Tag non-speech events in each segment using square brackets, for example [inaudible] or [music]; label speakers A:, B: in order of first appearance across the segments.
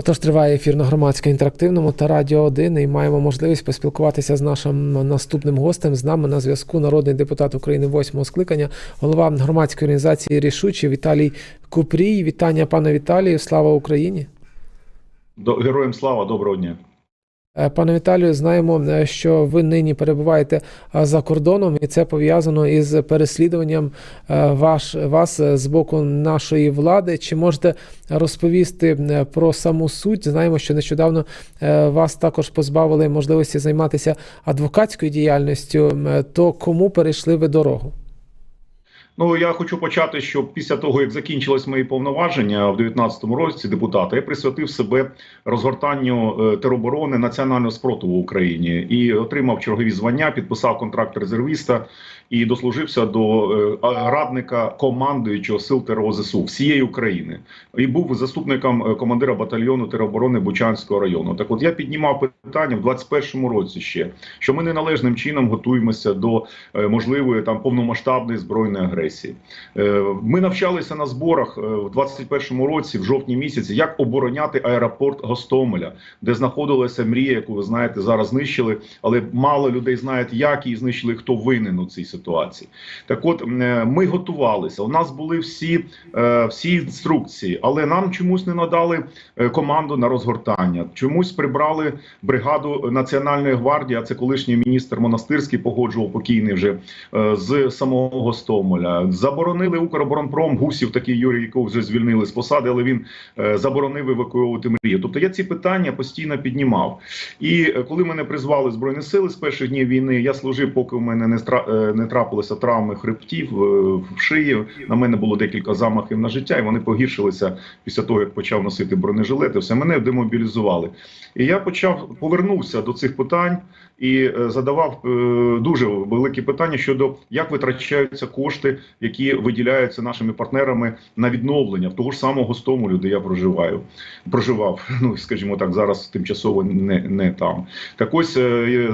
A: Отож, триває ефір на громадсько інтерактивному та Радіо 1 і маємо можливість поспілкуватися з нашим наступним гостем. З нами на зв'язку народний депутат України восьмого скликання, голова громадської організації Рішучі Віталій Купрій. Вітання, пане Віталію. Слава Україні!
B: Героям слава, доброго дня.
A: Е, Пане Віталію, знаємо, е, що ви нині перебуваєте е, за кордоном, і це пов'язано із переслідуванням ваш, вас з боку нашої влади. Чи можете розповісти про саму суть? Знаємо, що нещодавно вас також позбавили можливості займатися адвокатською діяльністю. То кому перейшли ви дорогу?
B: Ну я хочу почати, що після того як закінчились мої повноваження в 2019 році депутата, я присвятив себе розгортанню е, тероборони національного спротиву в Україні і отримав чергові звання, підписав контракт резервіста і дослужився до е, радника командуючого сил ТРО всієї України і був заступником е, командира батальйону тероборони Бучанського району. Так, от я піднімав питання в 21-му році ще, що ми неналежним чином готуємося до е, можливої там повномасштабної збройної агресії. Ми навчалися на зборах в 21-му році, в жовтні місяці, як обороняти аеропорт Гостомеля, де знаходилася мрія, яку ви знаєте, зараз знищили, але мало людей знають, як її знищили, хто винен у цій ситуації. Так, от е, ми готувалися. У нас були всі, е, всі інструкції, але нам чомусь не надали е, команду на розгортання. Чомусь прибрали бригаду Національної гвардії. А це колишній міністр монастирський погоджував покійний вже з самого Гостомеля. Заборонили Укроборонпром гусів, такий Юрій, якого вже звільнили з посади, але він заборонив евакуювати мрію. Тобто я ці питання постійно піднімав. І коли мене призвали збройні сили з перших днів війни, я служив, поки в мене не не трапилися травми хребтів е, в шиї. На мене було декілька замахів на життя, і вони погіршилися після того, як почав носити бронежилети. Все мене демобілізували. І я почав повернувся до цих питань і е, задавав е, дуже великі питання щодо як витрачаються кошти, які виділяються нашими партнерами на відновлення того ж самого Гостомелю, де я проживаю. Проживав, [laughs] ну скажімо так, зараз тимчасово не, не там. Так ось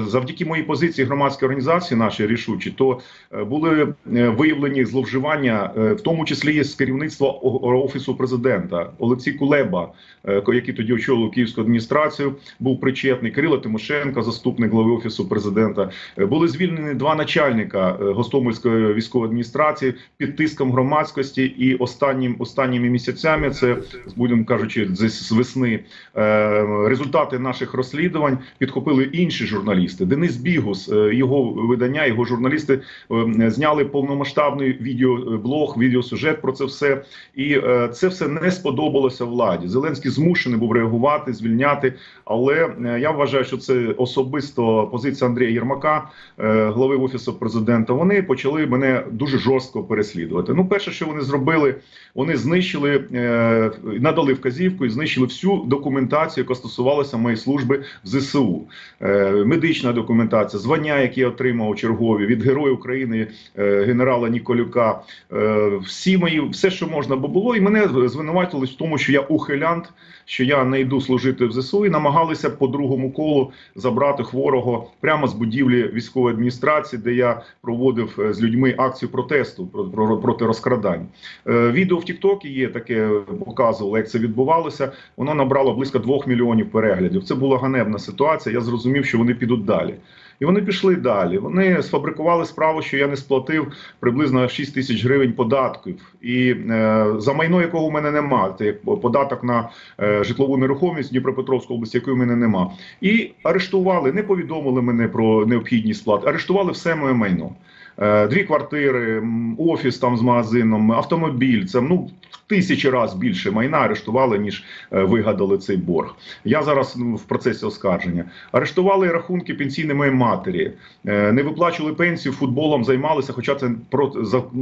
B: завдяки моїй позиції громадської організації, наші рішучі, то були е, виявлені зловживання, е, в тому числі з керівництва офісу президента Олексій Кулеба, е, який тоді очолив київську адміністрацію, був причетний. Кирило Тимошенко, заступник глави офісу президента. Е, Були звільнені два начальника е, Гостомельської військової адміністрації під тиском громадськості. І останнім останніми місяцями це будемо кажучи, з весни е, результати наших розслідувань підхопили інші журналісти. Денис Бігус, е, його видання, його журналісти е, зняли повномасштабний відеоблог, відеосюжет про це все. І е, це все не сподобалося владі. Зеленський змушений був реагувати, звільняти. Але е, я вважаю, що це особисто позиція Андрія Єрмака, е, глави офісу президента. Вони почали мене дуже жорстко переслідувати. Ну, перше, що вони зробили, вони знищили, е, надали вказівку і знищили всю документацію, яка стосувалася моєї служби в ЗСУ. Е, медична документація, звання, які я отримав чергові від Героя України е, генерала Ніколюка. Е, всі мої, все, що можна було, і мене звинуватили в тому, що я ухилянт, що я не йду служити в ЗСУ, і намагалися по другому колу забрати хворого прямо з будівлі військової адміністрації, де я проводив е, з людьми акцію протесту про- про- проти розкрадань. Відео в Тіктокі є таке, показувало, як це відбувалося. Воно набрало близько двох мільйонів переглядів. Це була ганебна ситуація. Я зрозумів, що вони підуть далі. І вони пішли далі. Вони сфабрикували справу, що я не сплатив приблизно 6 тисяч гривень податків, і е, за майно, якого у мене нема, це як податок на е, житлову нерухомість Дніпропетровської області, якої в мене нема. І арештували, не повідомили мене про необхідність сплати, арештували все моє майно. Е, Дві квартири, офіс там з магазином, автомобіль. Це ну в тисячі разів більше майна арештували, ніж е, вигадали цей борг. Я зараз ну, в процесі оскарження. Арештували рахунки пенсійної моєї матері, е, не виплачували пенсію, футболом займалися, хоча це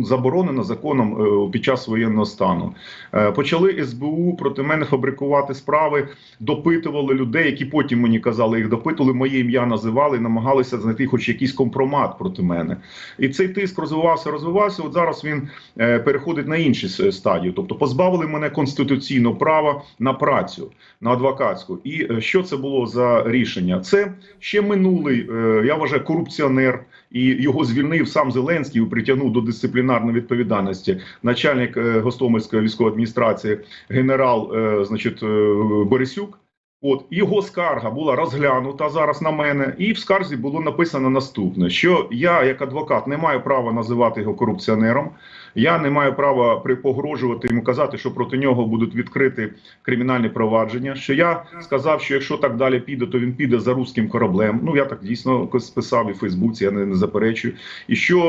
B: заборонено законом е, під час воєнного стану. Е, Почали СБУ проти мене фабрикувати справи, допитували людей, які потім мені казали, їх допитували, моє ім'я називали, намагалися знайти хоч якийсь компромат проти мене. І цей тиск розвивався, розвивався. От зараз він переходить на інші стадії. Тобто позбавили мене конституційного права на працю, на адвокатську. І що це було за рішення? Це ще минулий, я вважаю, корупціонер, і його звільнив сам Зеленський і притягнув до дисциплінарної відповідальності. Начальник е, Гостомельської військової адміністрації, генерал, е, значить, е, Борисюк. От його скарга була розглянута зараз на мене, і в скарзі було написано наступне: що я, як адвокат, не маю права називати його корупціонером. Я не маю права при- погрожувати йому казати, що проти нього будуть відкриті кримінальні провадження. Що я сказав, що якщо так далі піде, то він піде за руським кораблем. Ну я так дійсно списав і в Фейсбуці, я не, не заперечую. І що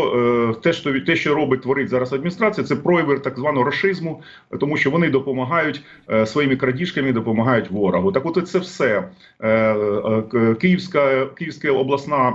B: е, те, що те, що робить творить зараз адміністрація, це прояви так званого рашизму, тому що вони допомагають е, своїми крадіжками, допомагають ворогу. Так, от це все Е, Київська Київська обласна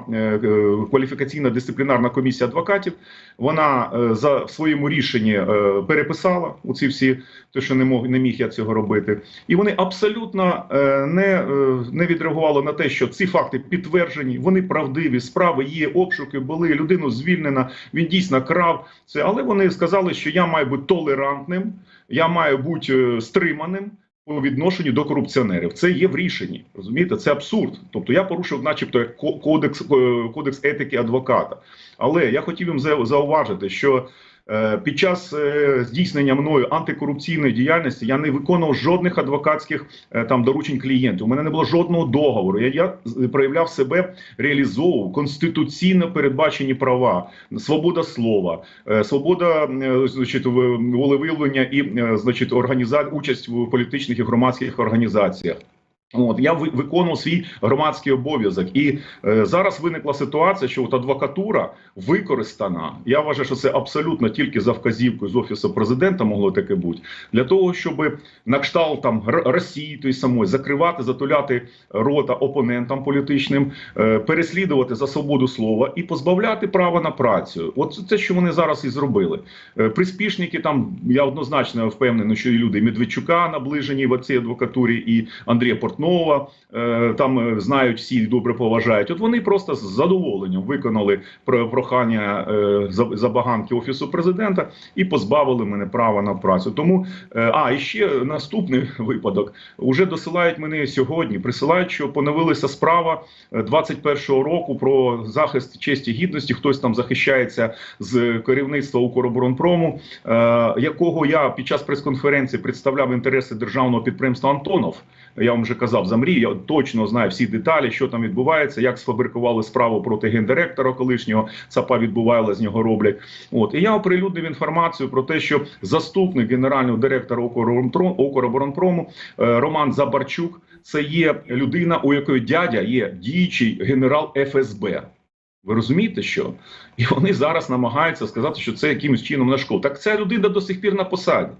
B: кваліфікаційна дисциплінарна комісія адвокатів. Вона за в своєму рішенні е, переписала у ці всі те, що не мог не міг я цього робити, і вони абсолютно е, не, е, не відреагували на те, що ці факти підтверджені, вони правдиві, справи є, обшуки були, людину звільнена. Він дійсно крав це, але вони сказали, що я маю бути толерантним, я маю бути стриманим. По відношенню до корупціонерів це є в рішенні. Розумієте, це абсурд. Тобто я порушив, начебто, кодекс кодекс етики адвоката. Але я хотів їм зауважити, що під час е, здійснення мною антикорупційної діяльності я не виконував жодних адвокатських е, там доручень клієнтів. У мене не було жодного договору. Я, я проявляв себе, реалізовував конституційно передбачені права, свобода слова, е, свобода е, значить, волевиявлення і е, значить, організа... участь в політичних і громадських організаціях. От я ви- виконував свій громадський обов'язок, і е, зараз виникла ситуація, що от адвокатура використана. Я вважаю, що це абсолютно тільки за вказівкою з офісу президента могло таке бути для того, щоб на кшталт там Росії той самої закривати, затуляти рота опонентам політичним, е, переслідувати за свободу слова і позбавляти права на працю. От це, що вони зараз і зробили. Е, Приспішники там я однозначно впевнений, що і люди Медведчука наближені в цій адвокатурі, і Андрія Портнова е, там е, знають всі добре поважають. От вони просто з задоволенням виконали про- прохання е, забаганки офісу президента і позбавили мене права на працю. Тому а і ще наступний [laughs] випадок уже досилають мене сьогодні. Присилають, що поновилася справа е, 21-го року про захист честі гідності. Хтось там захищається з керівництва Укроборонпрому, якого я під час прес-конференції представляв інтереси державного підприємства Антонов. Я вам вже казав за мрії. Я точно знаю всі деталі, що там відбувається, як сфабрикували справу проти гендиректора колишнього ЦАПа відбували з нього роблять. От і я оприлюднив інформацію про те, що заступник генерального директора Укроборонпрому е, Роман Забарчук це є людина, у якої дядя є діючий генерал ФСБ. Ви розумієте, що? І вони зараз намагаються сказати, що це якимось чином на школу. Так ця людина до сих пір на посаді.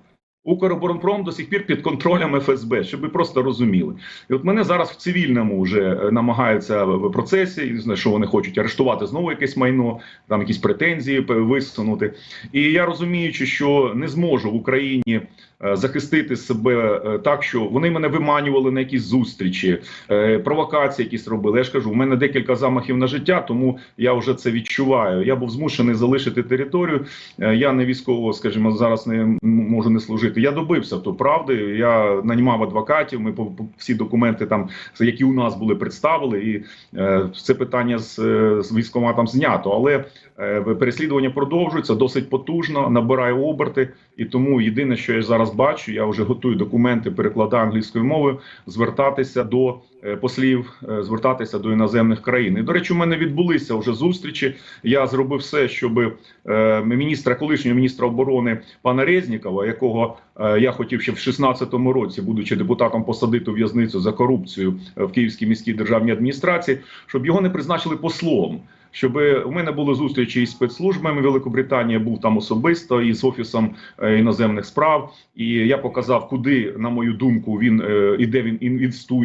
B: Укроборонпром до сих пір під контролем ФСБ, щоб ви просто розуміли. І от мене зараз в цивільному вже е, намагаються в в процесі, не знаю, що вони хочуть арештувати знову якесь майно, там якісь претензії висунути. І я розуміючи, що не зможу в Україні е, захистити себе е, так, що вони мене виманювали на якісь зустрічі, е, провокації якісь робили. Я ж кажу, у мене декілька замахів на життя, тому я вже це відчуваю. Я був змушений залишити територію. Е, Я не військово, скажімо, зараз не можу не служити. Я добився то правди. Я нанімав адвокатів. Ми всі документи там, які у нас були, представили, і е, це питання з, е, з військоматом знято. Але е, переслідування продовжується досить потужно, набирає оберти. І тому єдине, що я зараз бачу, я вже готую документи, перекладаю англійською мовою, звертатися до послів, е, звертатися до іноземних країн. І, до речі, у мене відбулися вже зустрічі. Я зробив все, щоб е, міністра, колишнього міністра оборони пана Резнікова, якого е, я хотів ще в 16-му році, будучи депутатом, посадити у в'язницю за корупцію е, в Київській міській державній адміністрації, щоб його не призначили послом. Щоб у мене були зустрічі із спецслужбами Великобританії, був там особисто і з офісом е, іноземних справ. І я показав, куди, на мою думку, він е, і де він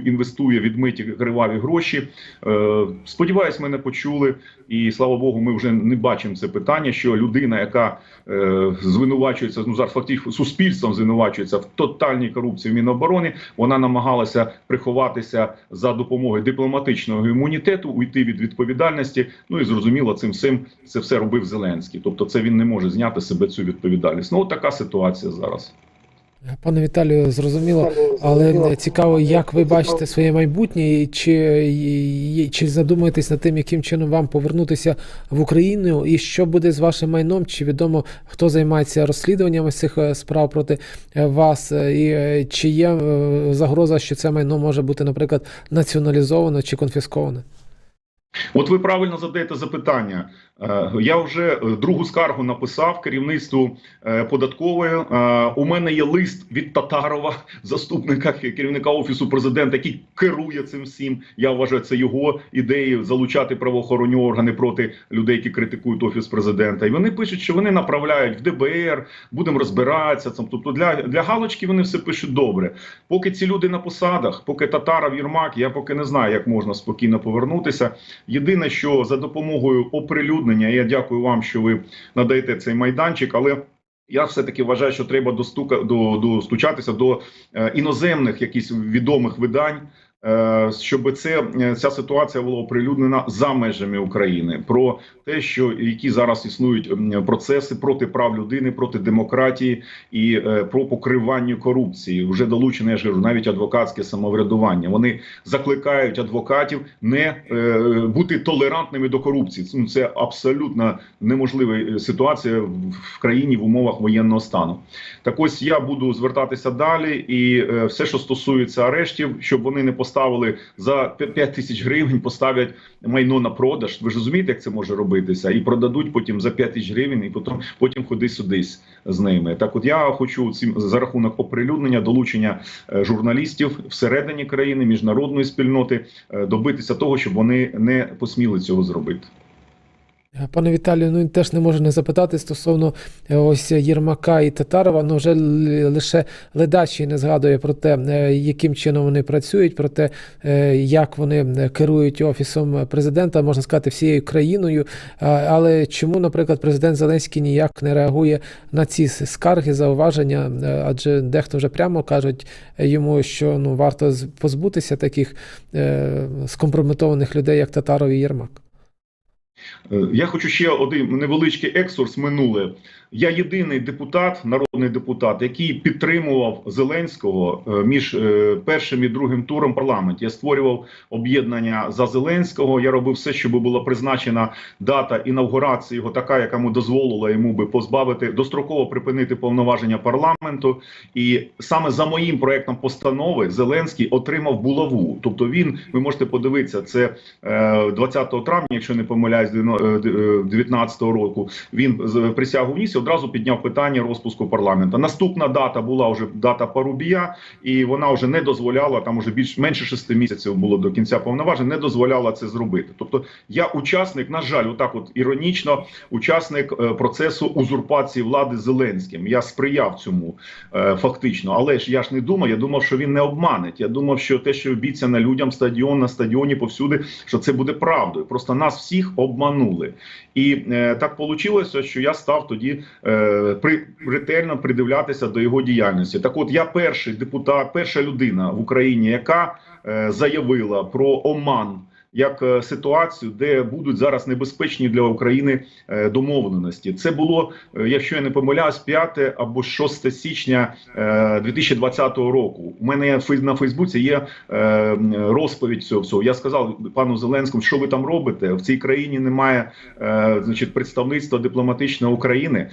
B: інвестує відмиті криваві гроші. Е, Сподіваюсь, мене почули, і слава Богу, ми вже не бачимо це питання. Що людина, яка е, звинувачується, ну зараз фактично суспільством звинувачується в тотальній корупції в Міноборони, вона намагалася приховатися за допомогою дипломатичного імунітету, уйти від відповідальності. Ну Ну і зрозуміло, цим всім це все робив Зеленський. Тобто, це він не може зняти себе цю відповідальність. Ну, от така ситуація зараз.
A: Пане Віталію, зрозуміло, але цікаво, як ви бачите своє майбутнє, і чи, і- чи задумуєтесь над тим, яким чином вам повернутися в Україну, і що буде з вашим майном? Чи відомо хто займається розслідуваннями цих е, справ проти е, вас? Е, І чи є загроза, що це майно може бути, наприклад, націоналізовано чи конфісковане?
B: От ви правильно задаєте запитання. Е, Я вже е, другу скаргу написав керівництву е, податкової. У мене є лист від Татарова, [laughs] заступника керівника офісу президента, який керує цим всім. Я вважаю, це його ідеї залучати правоохоронні органи проти людей, які критикують офіс президента. І вони пишуть, що вони направляють в ДБР, будемо розбиратися. Там. Тобто для, для галочки вони все пишуть добре. Поки ці люди на посадах, поки Татаров, Єрмак, я поки не знаю, як можна спокійно повернутися. Єдине, що за допомогою оприлюднення, я дякую вам, що ви надаєте цей майданчик, але. Я все таки вважаю, що треба достука до, достучатися до е, іноземних якісь відомих видань, щоб це е, ця ситуація була оприлюднена за межами України про те, що які зараз існують процеси проти прав людини, проти демократії і е, про покривання корупції. Вже долучене ж навіть адвокатське самоврядування. Вони закликають адвокатів не е, бути толерантними до корупції. Ну, Це абсолютно неможлива е, ситуація в- країні в умовах воєнного стану. Так ось я буду звертатися далі, і е, все, що стосується арештів, щоб вони не поставили за 5 тисяч гривень, поставлять майно на продаж. Ви ж розумієте, як це може робитися, і продадуть потім за 5 тисяч гривень, і потім потім ходи сюди з ними. Так, от я хочу цим за рахунок оприлюднення, долучення е, журналістів всередині країни, міжнародної спільноти е, добитися того, щоб вони не посміли цього зробити.
A: Е, Пане Віталію, ну теж не можу не запитати стосовно е, ось Єрмака і Татарова. Ну вже лише ледачі не згадує про те, е, яким чином вони працюють, про те, як вони керують офісом президента, можна сказати, всією країною. Але чому, наприклад, президент Зеленський ніяк не реагує на ці скарги, зауваження? Адже дехто вже прямо кажуть йому, що ну варто позбутися таких скомпрометованих людей, як Татаров і Єрмак.
B: Е, Я хочу ще один невеличкий екскурс минуле. Я єдиний депутат, народний депутат, який підтримував Зеленського е, між е, першим і другим туром в парламенті. Я створював об'єднання за Зеленського. Я робив все, щоб була призначена дата інавгурації його, така, яка йому дозволила йому би позбавити достроково припинити повноваження парламенту. І саме за моїм проектом постанови Зеленський отримав булаву. Тобто він, ви можете подивитися, це е, 20 травня, якщо не помиляюсь, 2019 року. Він присягу вніс і одразу підняв питання розпуску парламенту. Наступна дата була вже дата Парубія, і вона вже не дозволяла там уже більш менше шести місяців було до кінця повноважень, не дозволяла це зробити. Тобто, я учасник, на жаль, отак, от іронічно, учасник е, процесу узурпації влади Зеленським. Я сприяв цьому е, фактично, але ж я ж не думав. Я думав, що він не обманить. Я думав, що те, що обіцяне людям стадіон на стадіоні повсюди, що це буде правдою. Просто нас всіх обманули. І е, так вийшло, що я став тоді при ретельно придивлятися до його діяльності. Так, от я перший депутат, перша людина в Україні, яка е, заявила про оман. Як е, ситуацію, де будуть зараз небезпечні для України е, домовленості, це було, е, якщо я не помиляюсь, 5 або 6 січня е, 2020 року. У мене на Фейсбуці є розповідь цього всього. Я сказав пану Зеленському, що ви там робите? В цій країні немає значить представництва дипломатичного України.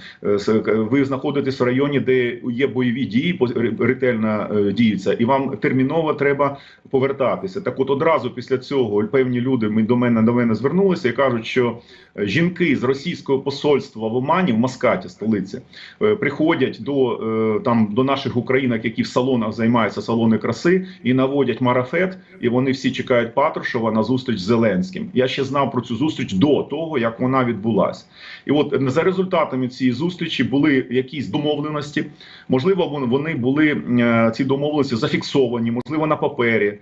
B: Ви знаходитесь в районі, де є бойові дії, ретельно діються, і вам терміново треба повертатися. Так, от одразу після цього певні люди ми до мене до мене звернулися і кажуть, що жінки з російського посольства в Омані, в Маскаті, столиці, е, приходять до е, там до наших українок, які в салонах займаються салони краси, і наводять марафет, і вони всі чекають Патрушева на зустріч з Зеленським. Я ще знав про цю зустріч до того, як вона відбулася. І от за результатами цієї зустрічі були якісь домовленості. Можливо, вони були е, ці домовленості зафіксовані, можливо, на папері.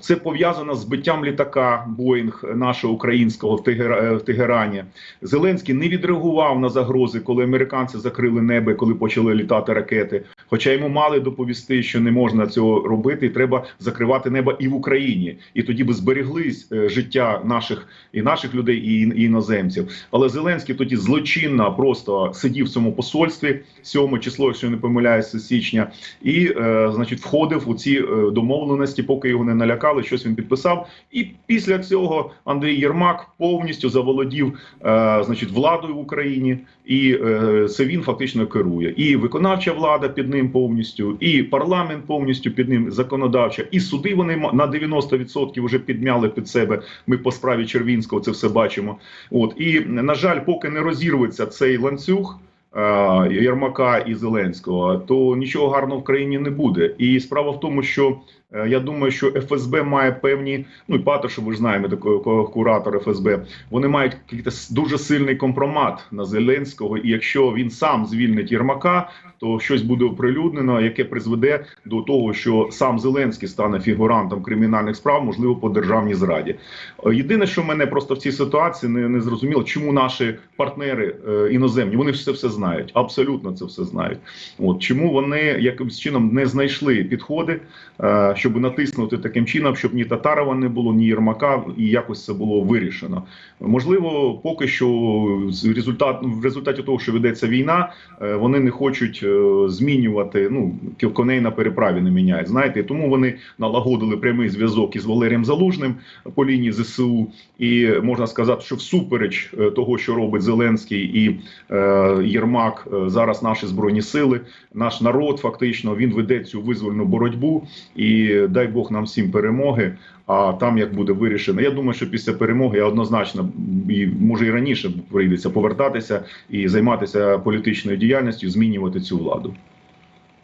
B: Це пов'язано з збиттям літака Боїнг нашого українського в Тегерані. Майдані. Зеленський не відреагував на загрози, коли американці закрили небо, коли почали літати ракети. Хоча йому мали доповісти, що не можна цього робити, і треба закривати небо і в Україні. І тоді би збереглись е, життя наших і наших людей, і, і іноземців. Але Зеленський тоді злочинно просто сидів в цьому посольстві 7 число, якщо не помиляюся, січня, і е, значить входив у ці е, домовленості, поки його не налякали. Щось він підписав. І після цього Андрій Єрмак повністю заволодів е, значить владою в Україні, і е, це він фактично керує. І виконавча влада під ним повністю, і парламент повністю під ним, законодавча, і суди вони на 90% вже підмяли під себе. Ми по справі Червінського це все бачимо. От і на жаль, поки не розірветься цей ланцюг. Е, Єрмака і Зеленського, то нічого гарного в країні не буде. І справа в тому, що е, я думаю, що ФСБ має певні, ну і Патрушев, ви ж знаємо, ку- куратор ФСБ. Вони мають дуже сильний компромат на Зеленського. І якщо він сам звільнить Єрмака, то щось буде оприлюднено, яке призведе до того, що сам Зеленський стане фігурантом кримінальних справ, можливо, по державній зраді. Єдине, що мене просто в цій ситуації не, не зрозуміло, чому наші партнери е, іноземні вони все все знають, абсолютно це все знають. От чому вони якимось чином не знайшли підходи, е, щоб натиснути таким чином, щоб ні Татарова не було, ні Єрмака, і якось це було вирішено. Можливо, поки що результат в результаті того, що ведеться війна, е, вони не хочуть е, змінювати. Ну коней на переправі не міняють. Знаєте, тому вони налагодили прямий зв'язок із Валерієм Залужним по лінії ЗСУ, і можна сказати, що всупереч е, того, що робить Зеленський і е, Єрмак, е, зараз наші збройні сили, наш народ фактично він веде цю визвольну боротьбу, і дай Бог нам всім перемоги. А там як буде вирішено, я думаю, що після перемоги я однозначно і може і раніше прийдеться повертатися і займатися політичною діяльністю, змінювати цю владу.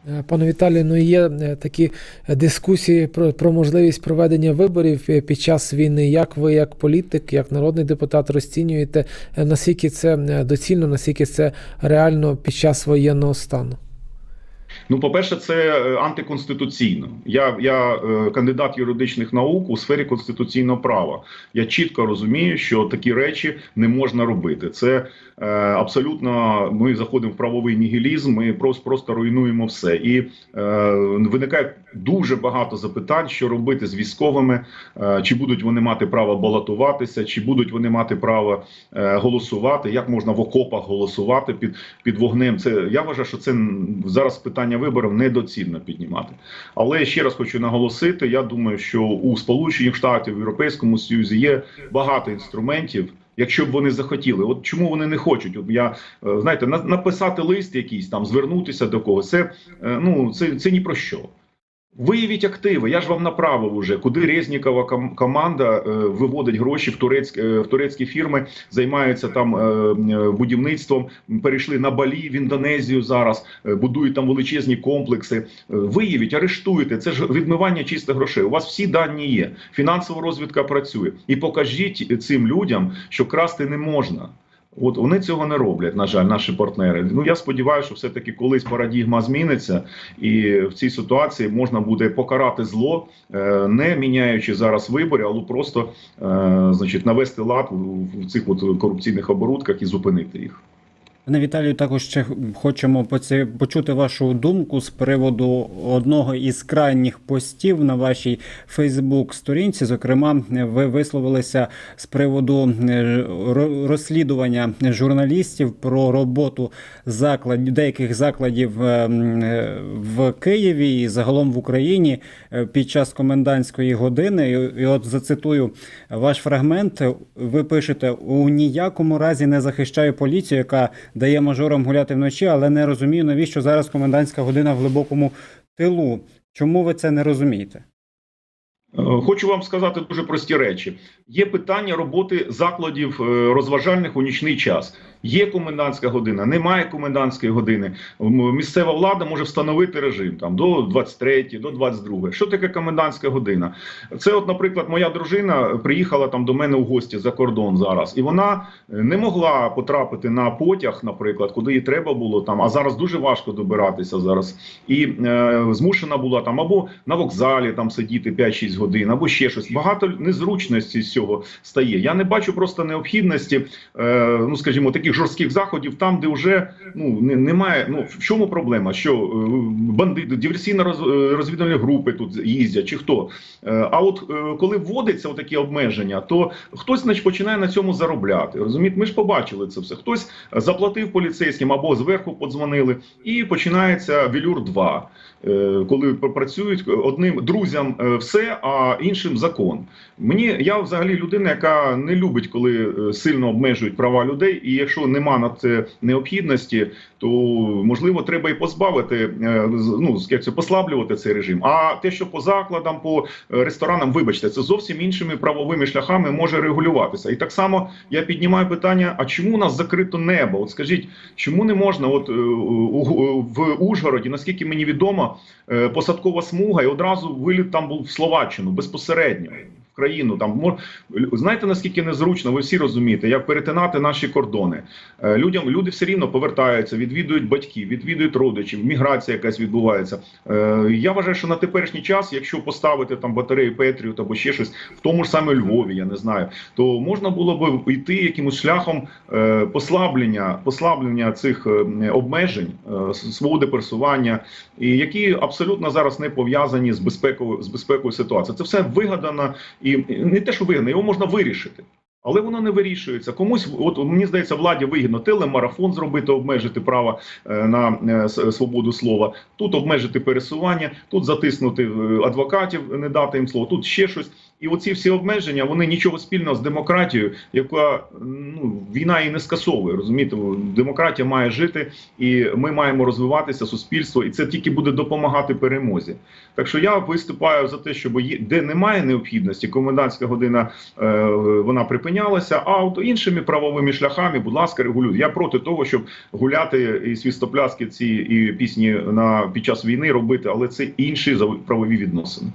A: Е, Пане Віталію, ну є е, такі е, дискусії про, про можливість проведення виборів під час війни. Як ви, як політик, як народний депутат, розцінюєте, наскільки це доцільно, наскільки це реально під час воєнного стану?
B: Ну, по-перше, це е, антиконституційно. Я, я е, кандидат юридичних наук у сфері конституційного права. Я чітко розумію, що такі речі не можна робити. Це е, абсолютно ми заходимо в правовий нігілізм. Ми просто просто руйнуємо все. І е, виникає дуже багато запитань, що робити з військовими, е, чи будуть вони мати право балотуватися, чи будуть вони мати право е, голосувати, як можна в окопах голосувати під, під вогнем. Це я вважаю, що це зараз питання виборів недоцільно піднімати. Але ще раз хочу наголосити: я думаю, що у Сполучених Штатів, в Європейському Союзі є багато інструментів. Якщо б вони захотіли, от чому вони не хочуть? От я е, знаєте, на- написати лист якийсь там, звернутися до когось. Це е, ну це, це ні про що. Виявіть активи. Я ж вам направив уже, куди Резнікова ком- команда е, виводить гроші в турецькі, е, в турецькі фірми, займаються там е, будівництвом. Перейшли на Балі в Індонезію зараз, будують там величезні комплекси. Виявіть, арештуйте. Це ж відмивання чистих грошей. У вас всі дані є. Фінансова розвідка працює. І покажіть цим людям, що красти не можна. От вони цього не роблять, на жаль, наші партнери. Ну я сподіваюся, що все таки колись парадігма зміниться, і в цій ситуації можна буде покарати зло, е, не міняючи зараз вибори, але просто е, значить навести лад в цих от корупційних оборудках і зупинити їх.
C: Пане Віталію, також ще хочемо почути вашу думку з приводу одного із крайніх постів на вашій Фейсбук-сторінці. Зокрема, ви висловилися з приводу е, розслідування журналістів про роботу закладів деяких закладів е, е, в Києві і загалом в Україні під час комендантської години. І от зацитую ваш фрагмент. Ви пишете: у ніякому разі не захищаю поліцію, яка дає мажорам гуляти вночі, але не розумію, навіщо зараз комендантська година в глибокому тилу. Чому ви це не розумієте?
B: Хочу вам сказати дуже прості речі. Є питання роботи закладів е, розважальних у нічний час. Є комендантська година, немає комендантської години. Місцева влада може встановити режим там до 23, до 22. Що таке комендантська година? Це, от, наприклад, моя дружина приїхала там до мене у гості за кордон зараз, і вона е, не могла потрапити на потяг, наприклад, куди їй треба було там. А зараз дуже важко добиратися зараз, і е, змушена була там або на вокзалі там сидіти 5-6 годин. Годин або ще щось. Багато незручності з цього стає. Я не бачу просто необхідності, е, ну скажімо, таких жорстких заходів там, де вже ну не, немає. Ну в чому проблема? Що е, бандити, диверсійно роз, е, розвідувальні групи тут їздять, чи хто? Е, а от е, коли вводиться такі обмеження, то хтось значить, починає на цьому заробляти. Розумієте, ми ж побачили це все. Хтось заплатив поліцейським або зверху подзвонили, і починається вілюр 2 е, коли пр- працюють одним друзям е, все, а іншим закон. Мені я взагалі людина, яка не любить, коли е, сильно обмежують права людей, і якщо нема на це необхідності, то можливо треба і позбавити е, ну як це послаблювати цей режим. А те, що по закладам, по е, ресторанам, вибачте, це зовсім іншими правовими шляхами може регулюватися. І так само я піднімаю питання: а чому у нас закрито небо? От скажіть, чому не можна? От е, в Ужгороді, наскільки мені відомо, е, посадкова смуга, і одразу виліт там був в Словаччину безпосередньо. Країну там мож... знаєте наскільки незручно, ви всі розумієте, як перетинати наші кордони. Е, Людям люди все рівно повертаються, відвідують батьків, відвідують родичів, міграція якась відбувається. Е, Я вважаю, що на теперішній час, якщо поставити там батареї Петріот або ще щось, в тому ж саме Львові, я не знаю, то можна було б йти якимось шляхом е, послаблення, послаблення цих обмежень, свободи пересування, і які абсолютно зараз не пов'язані з безпекою з безпекою ситуації. Це все вигадано і і не те, що вигадано, його можна вирішити. Але воно не вирішується. Комусь, от мені здається, владі вигідно телемарафон зробити, обмежити право е, на е, свободу слова, тут обмежити пересування, тут затиснути е, адвокатів, не дати їм слово, тут ще щось. І оці всі обмеження вони нічого спільного з демократією, яка ну війна її не скасовує. Розумієте, демократія має жити, і ми маємо розвиватися суспільство, і це тільки буде допомагати перемозі. Так що я виступаю за те, щоб є- де немає необхідності, комендантська година е, вона припинялася, а от іншими правовими шляхами, будь ласка, регулюйте. Я проти того, щоб гуляти і свістопляски ці і пісні на під час війни робити, але це інші правові відносини.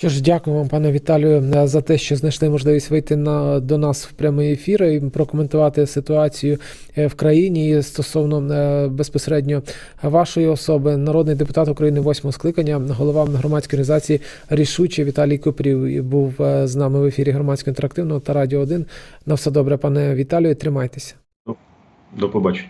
A: Що ж, дякую вам, пане Віталію, е, за те, що знайшли можливість вийти на до нас в прямий ефір і прокоментувати ситуацію е, в країні стосовно е, безпосередньо вашої особи. Народний депутат України восьмого скликання, голова громадської організації Рішуче Віталій Купрів був з нами в ефірі громадського інтерактивного та радіо 1. На все добре, пане Віталію. Тримайтеся.
B: До побачення.